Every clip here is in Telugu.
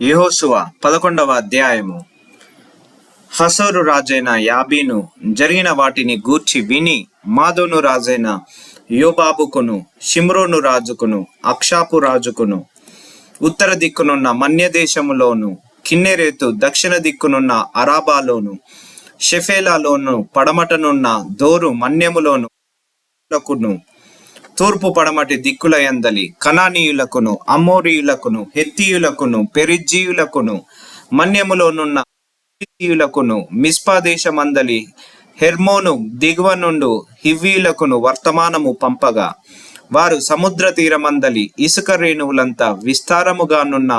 యహోసువ పదకొండవ అధ్యాయము. హసోరు రాజైన యాబీను జరిగిన వాటిని గూర్చి విని మాధోను రాజైన యోబాబుకును షిమ్రోను రాజుకును అక్షాపు రాజుకును ఉత్తర దిక్కునున్న మన్యదేశములోను కిన్నెరేతు దక్షిణ దిక్కునున్న అరాబాలోను షెఫేలాలోను పడమటనున్న దోరు మన్యములోను తూర్పు పడమటి దిక్కుల ఎందలి కనానీయులకును అమోరీయులకును హెత్తీయులకును పెరిజ్జీయులకును మన్యములోనున్న ఫిలిస్తీయులకును మిస్పా దేశమందలి హెర్మోను దిగువ నుండు హివ్వీయులకును వర్తమానము పంపగా. వారు సముద్ర తీరమందలి ఇసుక రేణువులంతా విస్తారముగానున్న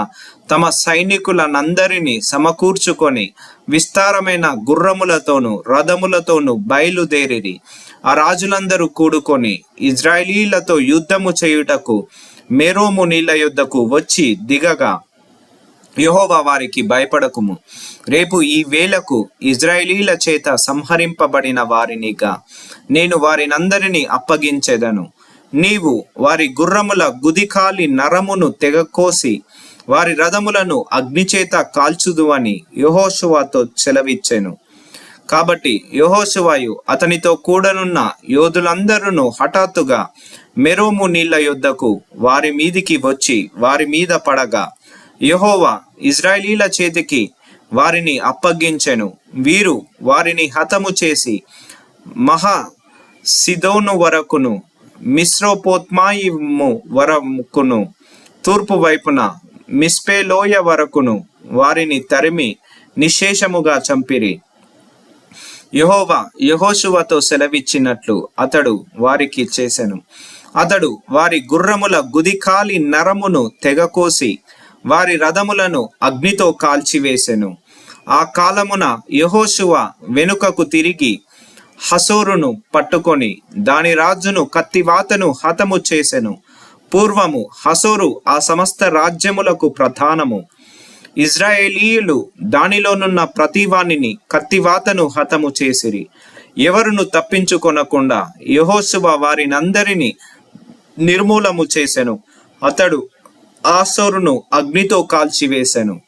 తమ సైనికులనందరినీ సమకూర్చుకొని విస్తారమైన గుర్రములతోనూ రథములతోనూ బయలుదేరిరి. ఆ రాజులందరూ కూడుకొని ఇజ్రాయిలీలతో యుద్ధము చేయుటకు మేరోము నీళ్ళ యుద్ధకు వచ్చి దిగగా యహోవా వారికి భయపడకుము. రేపు ఈ వేళకు ఇజ్రాయిలీల చేత సంహరింపబడిన వారినిగా నేను వారినందరినీ అప్పగించెదను. నీవు వారి గుర్రముల గుదికాలి నరమును తెగకోసి వారి రథములను అగ్నిచేత కాల్చుదు అని యహోశువాతో చెలవిచ్చెను. కాబట్టి యహోశివాయు అతనితో కూడనున్న యోధులందరూ హఠాత్తుగా మెరోము నీళ్ళ యొద్దకు వారి మీదికి వచ్చి వారి మీద పడగా యెహోవా ఇజ్రాయిలీల చేతికి వారిని అప్పగించెను. వీరు వారిని హతము చేసి మహా సిదోను వరకును మిశ్రోపోత్మాయిము వరకును తూర్పు వైపున మిస్పేలోయ వరకును వారిని తరిమి నిశేషముగా చంపిరి. యహోవా యహోశువతో సెలవిచ్చినట్లు అతడు వారికి చేసెను. అతడు వారి గుర్రముల గుదికాలి నరమును తెగకోసి వారి రథములను అగ్నితో కాల్చివేసెను. ఆ కాలమున యహోశువ వెనుకకు తిరిగి హసోరును పట్టుకొని దాని రాజును కత్తివాతను హతము చేసెను. పూర్వము హసోరు ఆ సమస్త రాజ్యములకు ప్రధానము. ఇజ్రాయేలీయులు దానిలోనున్న ప్రతివానిని కత్తివాతను హతము చేసిరి. ఎవరును తప్పించుకొనకుండా యెహోషువ వారినందరినీ నిర్మూలము చేసెను. అతడు ఆసోరును అగ్నితో కాల్చివేసెను.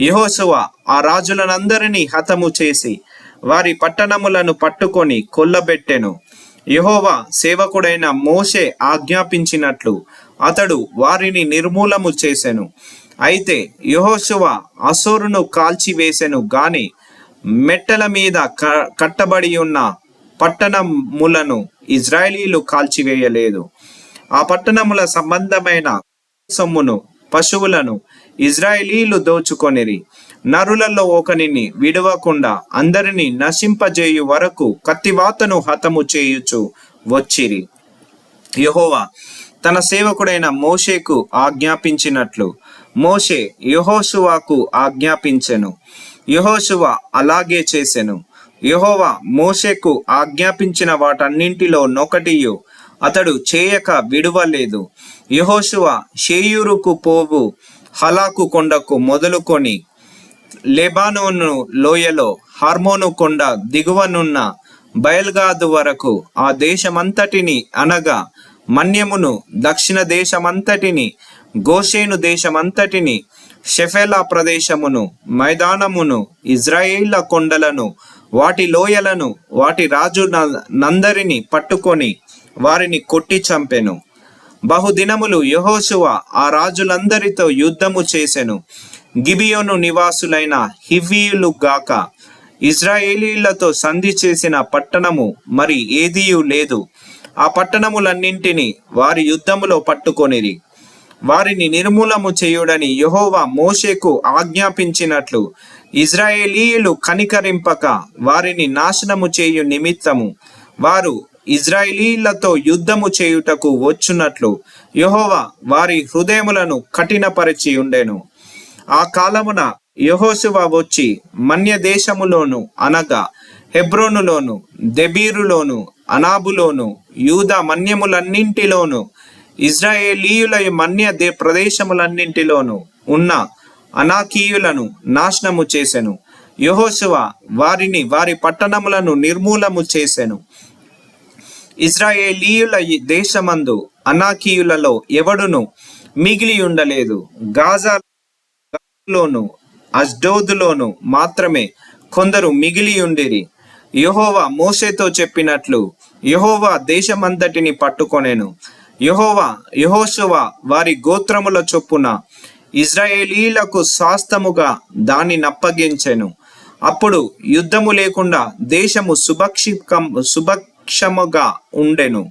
యెహోషువ ఆ రాజులనందరినీ హతము చేసి వారి పట్టణములను పట్టుకొని కొల్లబెట్టెను. యహోవా సేవకుడైన మోషే ఆజ్ఞాపించినట్లు అతడు వారిని నిర్మూలము చేసెను. అయితే యహోశువ అసోరును కాల్చివేసెను గాని మెట్టల మీద క- కట్టబడి ఉన్న పట్టణములను ఇజ్రాయేలీలు కాల్చివేయలేదు. ఆ పట్టణముల సంబంధమైన సొమ్మును పశువులను ఇజ్రాయేలీలు దోచుకొనిరి. నరులలో ఒకనిని విడవకుండా అందరినీ నశింపజేయు వరకు కత్తివాతను హతము చేయుచు వచ్చిరి. యహోవా తన సేవకుడైన మోషేకు ఆజ్ఞాపించినట్లు మోషే యెహోషువాకు ఆజ్ఞాపించెను. యెహోషువ అలాగే చేసెను. యహోవా మోషేకు ఆజ్ఞాపించిన వాటన్నింటిలో నొకటియు అతడు చేయక విడువలేదు. యహోషువ షేయూరుకు పోవు హలాకు కొండకు మొదలుకొని లెబానోను లోయలో హార్మోను కొండ దిగువనున్న బయల్గాదు వరకు ఆ దేశమంతటిని అనగా మన్యమును దక్షిణ దేశమంతటిని గోషేను దేశమంతటిని షెఫెలా ప్రదేశమును మైదానమును ఇజ్రాయేళ్ళ కొండలను వాటి లోయలను వాటి రాజు నందరిని పట్టుకొని వారిని కొట్టి చంపెను. బహుదినములు యహోశువ ఆ రాజులందరితో యుద్ధము చేసెను. గిబియోను నివాసులైన హివ్వీయులు గాక ఇజ్రాయేలీలతో సంధి చేసిన పట్టణము మరి ఏదియు లేదు. ఆ పట్టణములన్నింటినీ వారి యుద్ధములో పట్టుకొనిరి. వారిని నిర్మూలము చేయుడని యహోవా మోషేకు ఆజ్ఞాపించినట్లు. ఇజ్రాయేలీయులు కనికరింపక వారిని నాశనము చేయు నిమిత్తము వారు ఇజ్రాయేలీలతో యుద్ధము చేయుటకు వచ్చునట్లు యహోవా వారి హృదయములను కఠినపరిచి ఉండెను. ఆ కాలమున యహోశువ వచ్చి మన్య దేశములోను అనగా హెబ్రోనులోను దెబీరులోను అనాబులోను యూద మన్యములన్నింటిలోను ఇజ్రాయేలీయుల మన్య దే ప్రదేశములన్నింటిలోను ఉన్న అనాకీయులను నాశనము చేసెను. యెహోషువ వారిని వారి పట్టణములను నిర్మూలము చేసెను. ఇజ్రాయేలీయుల దేశమందు అనాకీయులలో ఎవడును మిగిలి ఉండలేదు గాజా లోను అజ్డోదులోను మాత్రమే కొందరు మిగిలి ఉండిరి యెహోవా మోసేతో చెప్పినట్లు యెహోవా దేశమంతటిని పట్టుకొనేను. యహోవా యహోశువ వారి గోత్రముల చొప్పున ఇజ్రాయేలీలకు శాస్తముగా దాన్ని నప్పగించెను. అప్పుడు యుద్ధము లేకుండా దేశము సుభక్షి సుభక్షముగా ఉండెను.